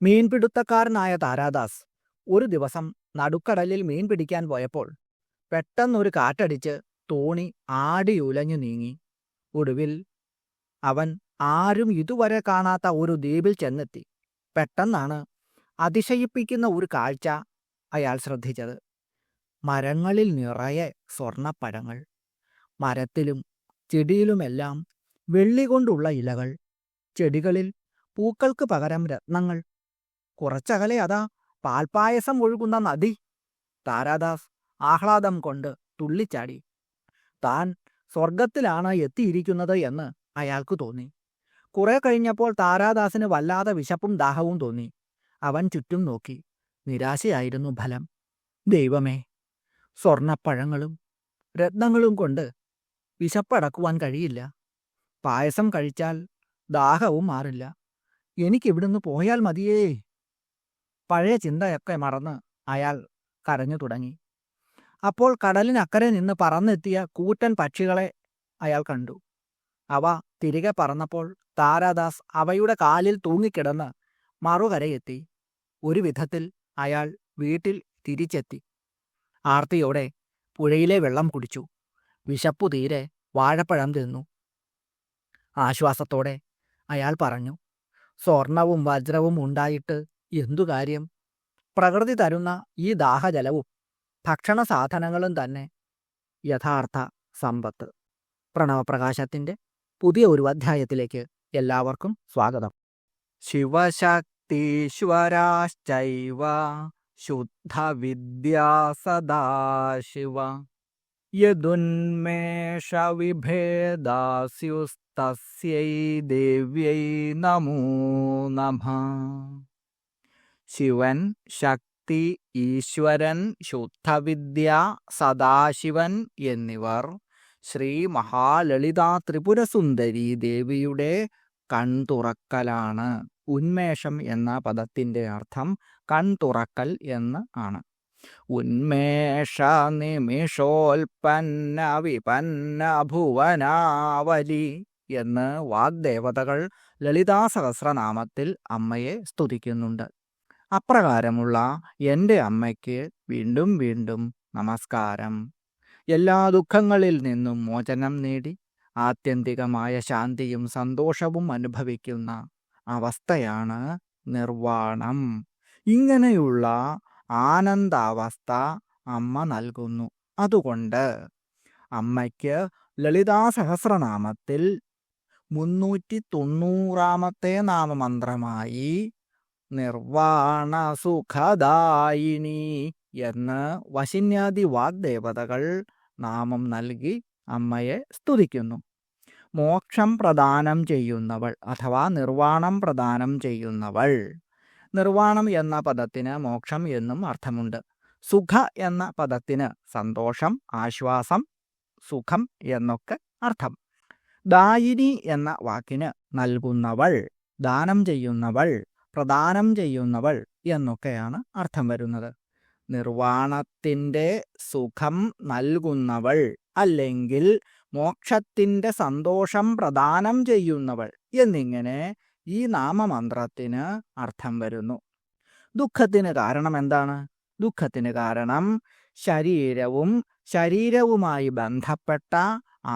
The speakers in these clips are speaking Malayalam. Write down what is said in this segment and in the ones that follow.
മീൻപിടുത്തക്കാരനായ താരാദാസ് ഒരു ദിവസം നടുക്കടലിൽ മീൻ പിടിക്കാൻ പോയപ്പോൾ പെട്ടെന്നൊരു കാറ്റടിച്ച് തോണി ആടിയുലഞ്ഞു നീങ്ങി. ഒടുവിൽ അവൻ ആരും ഇതുവരെ കാണാത്ത ഒരു ദ്വീപിൽ ചെന്നെത്തി. പെട്ടെന്നാണ് അതിശയിപ്പിക്കുന്ന ഒരു കാഴ്ച അയാൾ ശ്രദ്ധിച്ചത്. മരങ്ങളിൽ നിറയെ സ്വർണപ്പഴങ്ങൾ മരത്തിലും ചെടിയിലുമെല്ലാം വെള്ളി കൊണ്ടുള്ള ഇലകൾ ചെടികളിൽ പൂക്കൾക്ക് പകരം രത്നങ്ങൾ കുറച്ചകലെ അതാ പാൽപ്പായസം ഒഴുകുന്ന നദി. താരാദാസ് ആഹ്ലാദം കൊണ്ട് തുള്ളിച്ചാടി. താൻ സ്വർഗത്തിലാണ് എത്തിയിരിക്കുന്നത് എന്ന് അയാൾക്ക് തോന്നി. കുറെ കഴിഞ്ഞപ്പോൾ താരാദാസിന് വല്ലാതെ വിശപ്പും ദാഹവും തോന്നി. അവൻ ചുറ്റും നോക്കി. നിരാശയായിരുന്നു ഫലം. ദൈവമേ സ്വർണപ്പഴങ്ങളും രത്നങ്ങളും കൊണ്ട് വിശപ്പടക്കുവാൻ കഴിയില്ല. പായസം കഴിച്ചാൽ ദാഹവും മാറില്ല. എനിക്കിവിടുന്ന് പോയാൽ മതിയേ. പഴയ ചിന്തയൊക്കെ മറന്ന് അയാൾ കരഞ്ഞു തുടങ്ങി. അപ്പോൾ കടലിനക്കരെ നിന്ന് പറന്നെത്തിയ കൂറ്റൻ പക്ഷികളെ അയാൾ കണ്ടു. അവ തിരികെ പറന്നപ്പോൾ താരാദാസ് അവയുടെ കാലിൽ തൂങ്ങിക്കിടന്ന് മറുകരയെത്തി ഒരു വിധത്തിൽ അയാൾ വീട്ടിൽ തിരിച്ചെത്തി. ആർത്തിയോടെ പുഴയിലെ വെള്ളം കുടിച്ചു. വിശപ്പു തീരെ വാഴപ്പഴം തിന്നു. ആശ്വാസത്തോടെ അയാൾ പറഞ്ഞു സ്വർണവും വജ്രവും ഉണ്ടായിട്ട് എന്തു കാര്യം? പ്രകൃതി തരുന്ന ഈ ദാഹജലവും ഭക്ഷണ സാധനങ്ങളും തന്നെ യഥാർത്ഥ സമ്പത്ത്. പ്രണവപ്രകാശത്തിന്റെ പുതിയ ഒരു അധ്യായത്തിലേക്ക് എല്ലാവർക്കും സ്വാഗതം. ശിവശക്തീശ്വരാശ്ചൈവ ശുദ്ധവിദ്യാ സദാശിവ യദുന്മേഷവിഭേദാസ്യുസ്തസ്യൈ ദേവ്യൈ നമോ നമ. ശിവൻ ശക്തി ഈശ്വരൻ ശുദ്ധവിദ്യ സദാശിവൻ എന്നിവർ. ശ്രീ മഹാലളിതാ ത്രിപുരസുന്ദരി ദേവിയുടെ കൺതുറക്കലാണ്. ഉന്മേഷം എന്ന പദത്തിന്റെ അർത്ഥം കൺതുറക്കൽ എന്ന് ആണ്. ഉന്മേഷ നിമിഷോൽപ്പന്ന വിപന്ന ഭുവനാവലി എന്ന് വാഗ്ദേവതകൾ ലളിതാ സഹസ്രനാമത്തിൽ അമ്മയെ സ്തുതിക്കുന്നുണ്ട്. അപ്രകാരമുള്ള എന്റെ അമ്മയ്ക്ക് വീണ്ടും വീണ്ടും നമസ്കാരം. എല്ലാ ദുഃഖങ്ങളിൽ നിന്നും മോചനം നേടി ആത്യന്തികമായ ശാന്തിയും സന്തോഷവും അനുഭവിക്കുന്ന അവസ്ഥയാണ് നിർവാണം. ഇങ്ങനെയുള്ള ആനന്ദാവസ്ഥ അമ്മ നൽകുന്നു. അതുകൊണ്ട് അമ്മയ്ക്ക് ലളിതാ സഹസ്രനാമത്തിൽ മുന്നൂറ്റി തൊണ്ണൂറാമത്തെ നാമമന്ത്രമായി നിർവാണ സുഖദായിനി എന്ന് വശിന്യാദി വാഗ്ദേവതകൾ നാമം നൽകി അമ്മയെ സ്തുതിക്കുന്നു. മോക്ഷം പ്രദാനം ചെയ്യുന്നവൾ അഥവാ നിർവാണം പ്രദാനം ചെയ്യുന്നവൾ. നിർവാണം എന്ന പദത്തിന് മോക്ഷം എന്നും അർത്ഥമുണ്ട്. സുഖ എന്ന പദത്തിന് സന്തോഷം ആശ്വാസം സുഖം എന്നൊക്കെ അർത്ഥം. ദായിനി എന്ന വാക്കിന് നൽകുന്നവൾ ദാനം ചെയ്യുന്നവൾ പ്രദാനം ചെയ്യുന്നവൾ എന്നൊക്കെയാണ് അർത്ഥം വരുന്നത്. നിർവാണത്തിന്റെ സുഖം നൽകുന്നവൾ അല്ലെങ്കിൽ മോക്ഷത്തിന്റെ സന്തോഷം പ്രദാനം ചെയ്യുന്നവൾ എന്നിങ്ങനെ ഈ നാമമന്ത്രത്തിന് അർത്ഥം വരുന്നു. ദുഃഖത്തിന് കാരണം എന്താണ്? ദുഃഖത്തിന് കാരണം ശരീരവും ശരീരവുമായി ബന്ധപ്പെട്ട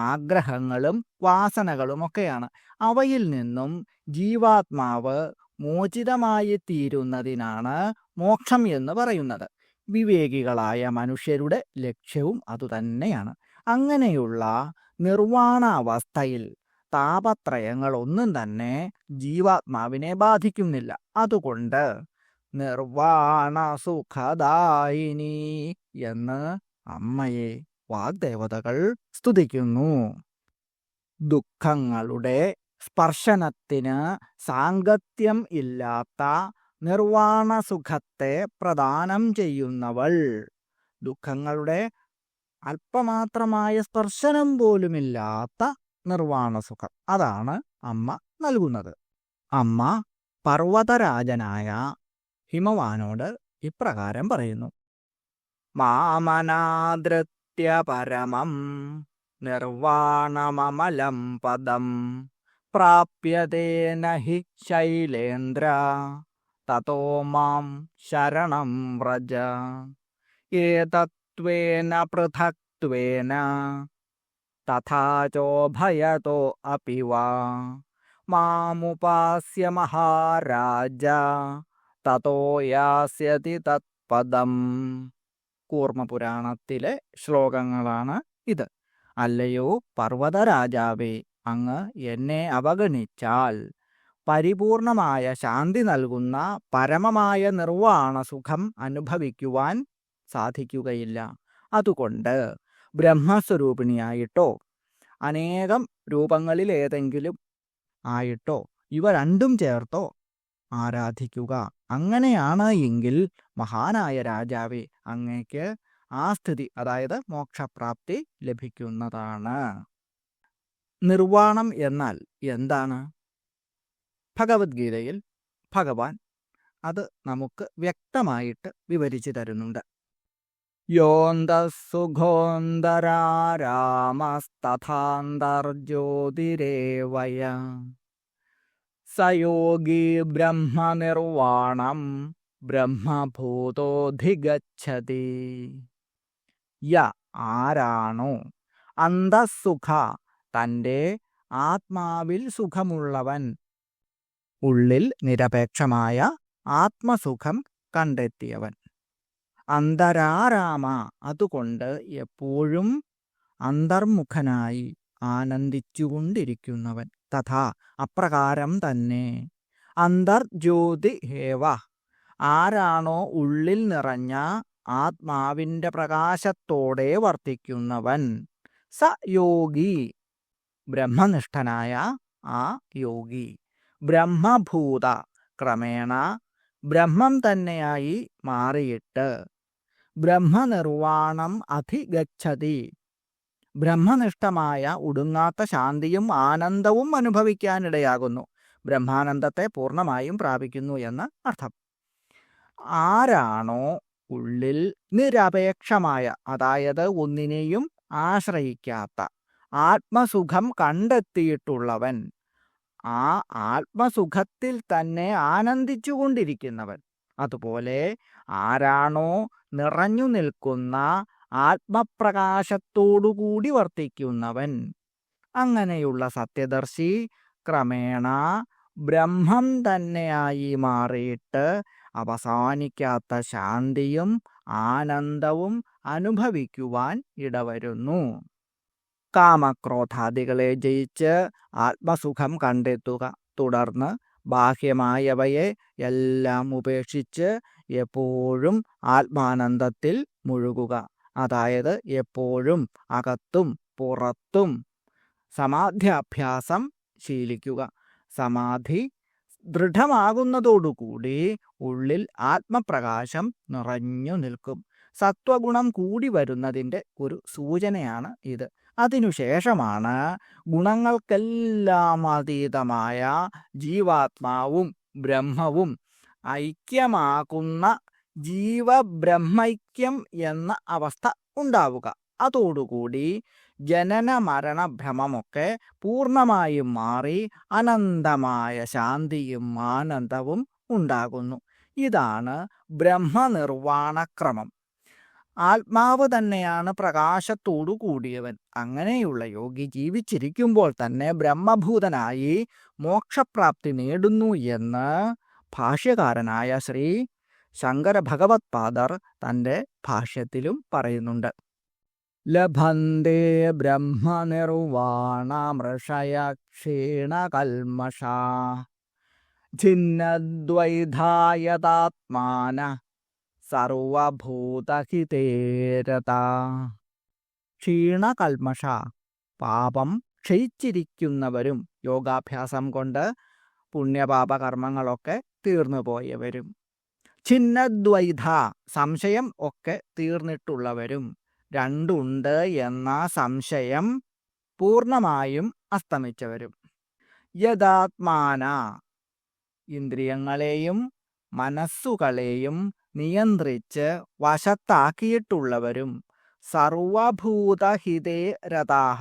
ആഗ്രഹങ്ങളും വാസനകളുമൊക്കെയാണ് അവയിൽ നിന്നും ജീവാത്മാവ് മോചിതമായി തീരുന്നതിനാണ് മോക്ഷം എന്ന് പറയുന്നത്. വിവേകികളായ മനുഷ്യരുടെ ലക്ഷ്യവും അതുതന്നെയാണ് അങ്ങനെയുള്ള നിർവാണാവസ്ഥയിൽ താപത്രയങ്ങൾ ഒന്നും തന്നെ ജീവാത്മാവിനെ ബാധിക്കുന്നില്ല. അതുകൊണ്ട് നിർവാണ സുഖദായിനി എന്ന് അമ്മയെ വാഗ്ദേവതകൾ സ്തുതിക്കുന്നു. ദുഃഖങ്ങളുടെ സ്പർശനത്തിന് സാങ്കത്യം ഇല്ലാത്ത നിർവാണ സുഖത്തെ പ്രദാനം ചെയ്യുന്നവൾ. ദുഃഖങ്ങളുടെ അല്പമാത്രമായ സ്പർശനം പോലുമില്ലാത്ത നിർവാണ സുഖം അതാണ് അമ്മ നൽകുന്നത്. അമ്മ പർവതരാജനായ ഹിമവാനോട് ഇപ്രകാരം പറയുന്നു. മാമനാദൃത്യ പരമം നിർവാണമമലം പദം പ്രാപ്യതേന നഹി ശൈലേന്ദ്ര തതോ മാം ശരണം വ്രജ. ഏതത്വേന പൃഥക്വേന തോഭയതോ അപ്പി അപി വാ മഹാരാജ തതോ യാസ്യതി തത്പദം. കൂർമ്മപുരാണത്തിലെ ശ്ലോകങ്ങളാണ് ഇത്. അല്ലയോ പർവതരാജാവേ അങ്ങ് എന്നെ അവഗണിച്ചാൽ പരിപൂർണമായ ശാന്തി നൽകുന്ന പരമമായ നിർവാണ സുഖം അനുഭവിക്കുവാൻ സാധിക്കുകയില്ല. അതുകൊണ്ട് ബ്രഹ്മസ്വരൂപിണിയായിട്ടോ അനേകം രൂപങ്ങളിൽ ഏതെങ്കിലും ആയിട്ടോ ഇവ രണ്ടും ചേർത്തോ ആരാധിക്കുക. അങ്ങനെയാണ് എങ്കിൽ മഹാനായ രാജാവെ അങ്ങേക്ക് ആ സ്ഥിതി അതായത് മോക്ഷപ്രാപ്തി ലഭിക്കുന്നതാണ്. നിർവാണം എന്നാൽ എന്താണ്? ഭഗവത്ഗീതയിൽ ഭഗവാൻ അത് നമുക്ക് വ്യക്തമായിട്ട് വിവരിച്ചു തരുന്നുണ്ട്. യോന്തസുഖോന്തരാരാമസ്തഥാന്തർജ്യോതിരേവയ സയോഗി ബ്രഹ്മനിർവാണം ബ്രഹ്മഭൂതോധിഗച്ഛതി. യ ആരാണോ അന്തസുഖ തന്റെ ആത്മാവിൽ സുഖമുള്ളവൻ. ഉള്ളിൽ നിരപേക്ഷമായ ആത്മസുഖം കണ്ടെത്തിയവൻ. അന്തരാരാമ അതുകൊണ്ട് എപ്പോഴും അന്തർമുഖനായി ആനന്ദിച്ചുകൊണ്ടിരിക്കുന്നവൻ. തഥാ അപ്രകാരം തന്നെ. അന്തർജ്യോതി ഹേവ. ആരാണോ ഉള്ളിൽ നിറഞ്ഞ ആത്മാവിന്റെ പ്രകാശത്തോടെ വർത്തിക്കുന്നവൻ. സ യോഗി. ബ്രഹ്മനിഷ്ഠനായ ആ യോഗി. ബ്രഹ്മഭൂത ക്രമേണ ബ്രഹ്മം തന്നെയായി മാറിയിട്ട് ബ്രഹ്മനിർവാണം അധിഗച്ഛതി. ബ്രഹ്മനിഷ്ഠമായ ഉടുങ്ങാത്ത ശാന്തിയും ആനന്ദവും അനുഭവിക്കാനിടയാകുന്നു. ബ്രഹ്മാനന്ദത്തെ പൂർണമായും പ്രാപിക്കുന്നു എന്ന് അർത്ഥം. ആരാണോ ഉള്ളിൽ നിരപേക്ഷമായ അതായത് ഒന്നിനെയും ആശ്രയിക്കാത്ത ആത്മസുഖം കണ്ടെത്തിയിട്ടുള്ളവൻ ആ ആത്മസുഖത്തിൽ തന്നെ ആനന്ദിച്ചുകൊണ്ടിരിക്കുന്നവൻ. അതുപോലെ ആരാണോ നിറഞ്ഞു നിൽക്കുന്ന ആത്മപ്രകാശത്തോടുകൂടി വർത്തിക്കുന്നവൻ. അങ്ങനെയുള്ള സത്യദർശി ക്രമേണ ബ്രഹ്മം തന്നെയായി മാറിയിട്ട് അവസാനിക്കാത്ത ശാന്തിയും ആനന്ദവും അനുഭവിക്കുവാൻ ഇടവരുന്നു. കാമക്രോധാദികളെ ജയിച്ച് ആത്മസുഖം കണ്ടെത്തുക. തുടർന്ന് ബാഹ്യമായവയെ എല്ലാം ഉപേക്ഷിച്ച് എപ്പോഴും ആത്മാനന്ദത്തിൽ മുഴുകുക. അതായത് എപ്പോഴും അകത്തും പുറത്തും സമാധ്യാഭ്യാസം ശീലിക്കുക. സമാധി ദൃഢമാകുന്നതോടുകൂടി ഉള്ളിൽ ആത്മപ്രകാശം നിറഞ്ഞു നിൽക്കും. സത്വഗുണം കൂടി വരുന്നതിന്റെ ഒരു സൂചനയാണ് ഇത്. അതിനുശേഷമാണ് ഗുണങ്ങൾക്കെല്ലാം അതീതമായ ജീവാത്മാവും ബ്രഹ്മവും ഐക്യമാകുന്ന ജീവബ്രഹ്മൈക്യം എന്ന അവസ്ഥ ഉണ്ടാവുക. അതോടുകൂടി ജനന മരണ ഭ്രമമൊക്കെ പൂർണമായും മാറി അനന്തമായ ശാന്തിയും ആനന്ദവും ഉണ്ടാകുന്നു. ഇതാണ് ബ്രഹ്മനിർവാണക്രമം. ആത്മാവ് തന്നെയാണ് പ്രകാശത്തോടു കൂടിയവൻ. അങ്ങനെയുള്ള യോഗി ജീവിച്ചിരിക്കുമ്പോൾ തന്നെ ബ്രഹ്മഭൂതനായി മോക്ഷപ്രാപ്തി നേടുന്നു എന്ന് ഭാഷ്യകാരനായ ശ്രീ ശങ്കര ഭഗവത് പാദർ തന്റെ ഭാഷ്യത്തിലും പറയുന്നുണ്ട്. ലഭന്തേ ബ്രഹ്മനിർവാണമൃഷയ ക്ഷീണകൽമഷ ഛിന്നദ്വൈധായതാത്മാന സർവഭൂതഹിതേരത. ക്ഷീണകൽമഷ പാപം ക്ഷയിച്ചിരിക്കുന്നവരും യോഗാഭ്യാസം കൊണ്ട് പുണ്യപാപ കർമ്മങ്ങളൊക്കെ തീർന്നു പോയവരും ഛിന്നദ്വൈധ സംശയം ഒക്കെ തീർന്നിട്ടുള്ളവരും രണ്ടുണ്ട് എന്ന സംശയം പൂർണമായും അസ്തമിച്ചവരും. യഥാത്മാന ഇന്ദ്രിയങ്ങളെയും മനസ്സുകളെയും നിയന്ത്രിച്ച് വശത്താക്കിയിട്ടുള്ളവരും സർവഭൂതഹിതേ രഥാഹ.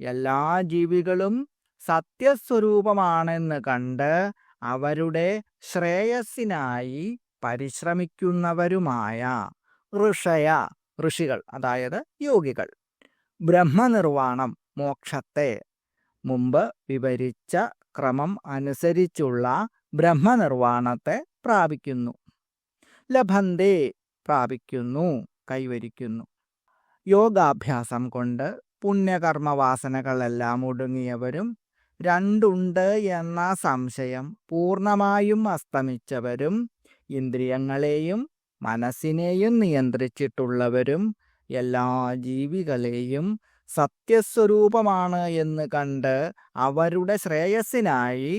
എല്ലാ ജീവികളും സത്യസ്വരൂപമാണെന്ന് കണ്ട് അവരുടെ ശ്രേയസ്സിനായി പരിശ്രമിക്കുന്നവരുമായ ഋഷയ ഋഷികൾ അതായത് യോഗികൾ. ബ്രഹ്മനിർവാണം മോക്ഷത്തെ മുമ്പ് വിവരിച്ച ക്രമം അനുസരിച്ചുള്ള ബ്രഹ്മനിർവാണത്തെ പ്രാപിക്കുന്നു. ലഭന്തേ പ്രാപിക്കുന്നു കൈവരിക്കുന്നു. യോഗാഭ്യാസം കൊണ്ട് പുണ്യകർമ്മവാസനകളെല്ലാം ഒടുങ്ങിയവരും രണ്ടുണ്ട് എന്ന സംശയം പൂർണമായും അസ്തമിച്ചവരും ഇന്ദ്രിയങ്ങളെയും മനസ്സിനെയും നിയന്ത്രിച്ചിട്ടുള്ളവരും എല്ലാ ജീവികളെയും സത്യസ്വരൂപമാണ് എന്ന് കണ്ട് അവരുടെ ശ്രേയസ്സിനായി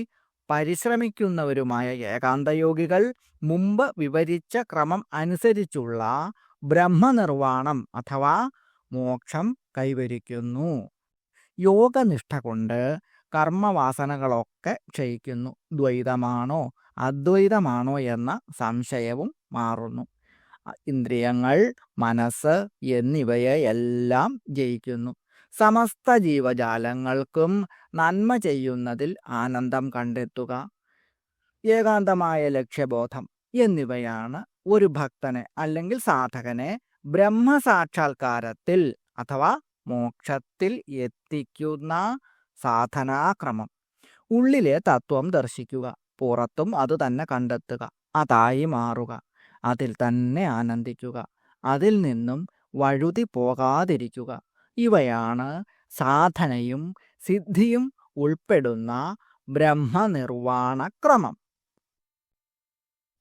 പരിശ്രമിക്കുന്നവരുമായ ഏകാന്തയോഗികൾ മുമ്പ് വിവരിച്ച ക്രമം അനുസരിച്ചുള്ള ബ്രഹ്മനിർവാണം അഥവാ മോക്ഷം കൈവരിക്കുന്നു. യോഗനിഷ്ഠ കൊണ്ട് കർമ്മവാസനകളൊക്കെ ക്ഷയിക്കുന്നു. ദ്വൈതമാണോ അദ്വൈതമാണോ എന്ന സംശയവും മാറുന്നു. ഇന്ദ്രിയങ്ങൾ മനസ്സ് എന്നിവയെ എല്ലാം ജയിക്കുന്നു. സമസ്ത ജീവജാലങ്ങൾക്കും നന്മ ചെയ്യുന്നതിൽ ആനന്ദം കണ്ടെത്തുക. ഏകാന്തമായ ലക്ഷ്യബോധം എന്നിവയാണ് ഒരു ഭക്തനെ അല്ലെങ്കിൽ സാധകനെ ബ്രഹ്മസാക്ഷാത്കാരത്തിൽ അഥവാ മോക്ഷത്തിൽ എത്തിക്കുന്ന സാധനാക്രമം. ഉള്ളിലെ തത്വം ദർശിക്കുക പുറത്തും അത് തന്നെ കണ്ടെത്തുക അതായി മാറുക അതിൽ തന്നെ ആനന്ദിക്കുക അതിൽ നിന്നും വഴുതി പോകാതിരിക്കുക. ഇവയാണ് സാധനയും സിദ്ധിയും ഉൾപ്പെടുന്ന ബ്രഹ്മനിർവാണ ക്രമം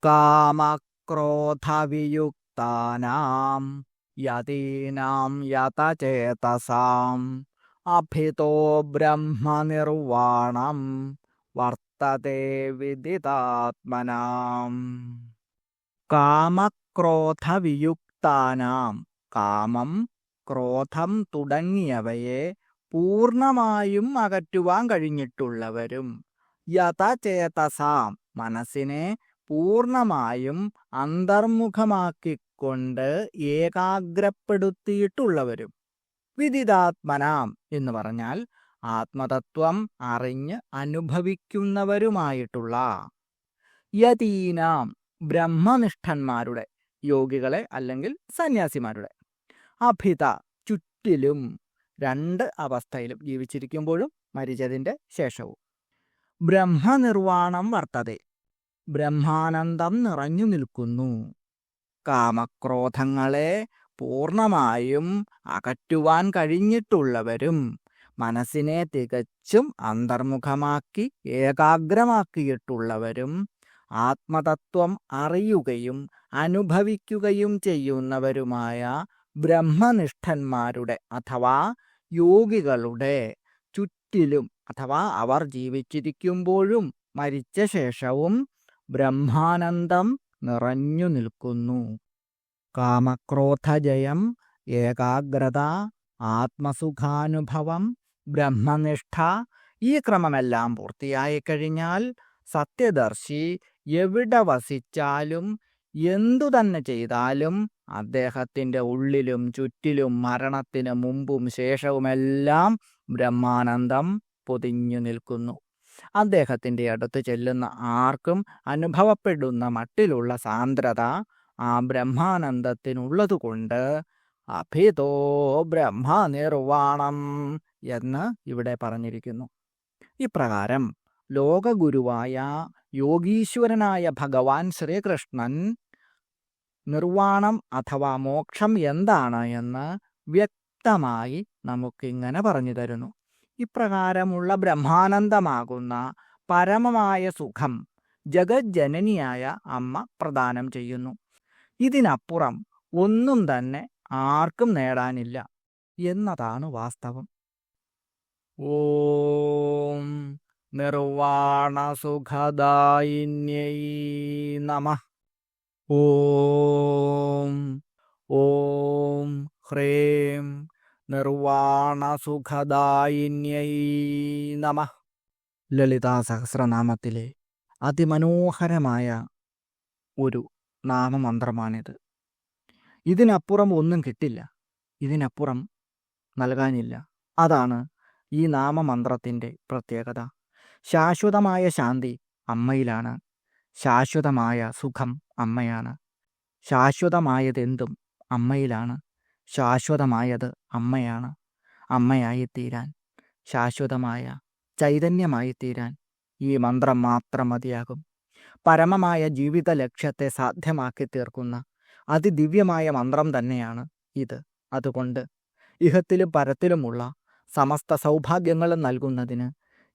കാമക്രോധവിയുക്താനാം യതീനാം യതചേതസാം അഭിതോ ബ്രഹ്മനിർവാണം വർത്തതേ വിദിതാത്മനാം. കാമക്രോധവിയുക്താനാം കാമം ക്രോധം തുടങ്ങിയവയെ പൂർണമായും അകറ്റുവാൻ കഴിഞ്ഞിട്ടുള്ളവരും യഥചേതസാം മനസ്സിനെ പൂർണമായും അന്തർമുഖമാക്കിക്കൊണ്ട് ഏകാഗ്രപ്പെടുത്തിയിട്ടുള്ളവരും. വിദിതാത്മനാം എന്ന് പറഞ്ഞാൽ ആത്മതത്വം അറിഞ്ഞ് അനുഭവിക്കുന്നവരുമായിട്ടുള്ള യതീനാം ബ്രഹ്മനിഷ്ഠന്മാരുടെ യോഗികളെ അല്ലെങ്കിൽ സന്യാസിമാരുടെ അഭിത ചുറ്റിലും രണ്ട് അവസ്ഥയിലും ജീവിച്ചിരിക്കുമ്പോഴും മരിച്ചതിന്റെ ശേഷവും. ബ്രഹ്മനിർവാണം വർത്തതെ. ബ്രഹ്മാനന്ദം നിറഞ്ഞു നിൽക്കുന്നു. കാമക്രോധങ്ങളെ പൂർണമായും അകറ്റുവാൻ കഴിഞ്ഞിട്ടുള്ളവരും മനസ്സിനെ തികച്ചും അന്തർമുഖമാക്കി ഏകാഗ്രമാക്കിയിട്ടുള്ളവരും ആത്മതത്വം അറിയുകയും അനുഭവിക്കുകയും ചെയ്യുന്നവരുമായ ബ്രഹ്മനിഷ്ഠന്മാരുടെ അഥവാ യോഗികളുടെ ചുറ്റിലും അഥവാ അവർ ജീവിച്ചിരിക്കുമ്പോഴും മരിച്ച ശേഷവും ബ്രഹ്മാനന്ദം നിറഞ്ഞു നിൽക്കുന്നു. കാമക്രോധജയം ഏകാഗ്രത ആത്മസുഖാനുഭവം ബ്രഹ്മനിഷ്ഠ ഈ ക്രമമെല്ലാം പൂർത്തിയായി കഴിഞ്ഞാൽ സത്യദർശി എവിടെ വസിച്ചാലും എന്തു തന്നെ ചെയ്താലും അദ്ദേഹത്തിന്റെ ഉള്ളിലും ചുറ്റിലും മരണത്തിന് മുമ്പും ശേഷവുമെല്ലാം ബ്രഹ്മാനന്ദം പൊതിഞ്ഞു നിൽക്കുന്നു. അദ്ദേഹത്തിന്റെ അടുത്ത് ചെല്ലുന്ന ആർക്കും അനുഭവപ്പെടുന്ന മട്ടിലുള്ള സാന്ദ്രത ആ ബ്രഹ്മാനന്ദത്തിനുള്ളതുകൊണ്ട് അഭിതോ ബ്രഹ്മനിർവാണം എന്ന് ഇവിടെ പറഞ്ഞിരിക്കുന്നു. ഇപ്രകാരം ലോകഗുരുവായ യോഗീശ്വരനായ ഭഗവാൻ ശ്രീകൃഷ്ണൻ നിർവാണം അഥവാ മോക്ഷം എന്താണ് എന്ന് വ്യക്തമായി നമുക്കിങ്ങനെ പറഞ്ഞു തരുന്നു. ഇപ്രകാരമുള്ള ബ്രഹ്മാനന്ദമാകുന്ന പരമമായ സുഖം ജഗജ്ജനനിയായ അമ്മ പ്രദാനം ചെയ്യുന്നു. ഇതിനപ്പുറം ഒന്നും തന്നെ ആർക്കും നേടാനില്ല എന്നതാണ് വാസ്തവം. ഓം നിർവാണസുഖദായിന്യൈ നമ. ഓം ഓം ഹ്രീം നിർവാണസുഖദായിന്യൈ നമ. ലളിതാ സഹസ്രനാമത്തിലെ അതിമനോഹരമായ ഒരു നാമമന്ത്രമാണിത്. ഇതിനപ്പുറം ഒന്നും കിട്ടില്ല. ഇതിനപ്പുറം നൽകാനില്ല. അതാണ് ഈ നാമമന്ത്രത്തിന്റെ പ്രത്യേകത. ശാശ്വതമായ ശാന്തി അമ്മയിലാണ്. ശാശ്വതമായ സുഖം അമ്മയാണ്. ശാശ്വതമായതെന്തും അമ്മയിലാണ്. ശാശ്വതമായത് അമ്മയാണ്. അമ്മയായി തീരാൻ ശാശ്വതമായ ചൈതന്യമായി തീരാൻ ഈ മന്ത്രം മാത്രം മതിയാകും പരമമായ ജീവിത ലക്ഷ്യത്തെ സാധ്യമാക്കി തീർക്കുന്ന അതിദിവ്യമായ മന്ത്രം തന്നെയാണ് ഇത്. അതുകൊണ്ട് ഇഹത്തിലും പരത്തിലുമുള്ള സമസ്ത സൗഭാഗ്യങ്ങളും നൽകുന്നതിന്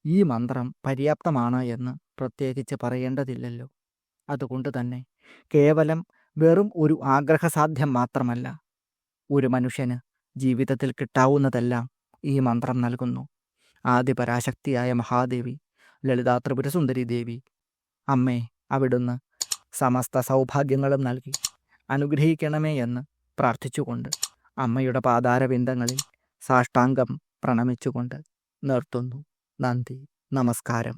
ഈ മന്ത്രം പര്യാപ്തമാണ് എന്ന് പ്രത്യേകിച്ച് പറയേണ്ടതില്ലല്ലോ. അതുകൊണ്ട് തന്നെ കേവലം വെറും ഒരു ആഗ്രഹസാധ്യം മാത്രമല്ല ഒരു മനുഷ്യന് ജീവിതത്തിൽ കിട്ടാവുന്നതെല്ലാം ഈ മന്ത്രം നൽകുന്നു. ആദിപരാശക്തിയായ മഹാദേവി ലളിതാ ത്രിപുരസുന്ദരി ദേവി അമ്മേ അവിടുന്ന് സമസ്ത സൗഭാഗ്യങ്ങളും നൽകി. അനുഗ്രഹിക്കണമേ എന്ന് പ്രാർത്ഥിച്ചുകൊണ്ട് അമ്മയുടെ പാതാരബിന്ദങ്ങളിൽ സാഷ്ടാംഗം പ്രണമിച്ചുകൊണ്ട് നിർത്തുന്നു. നന്ദി. നമസ്കാരം.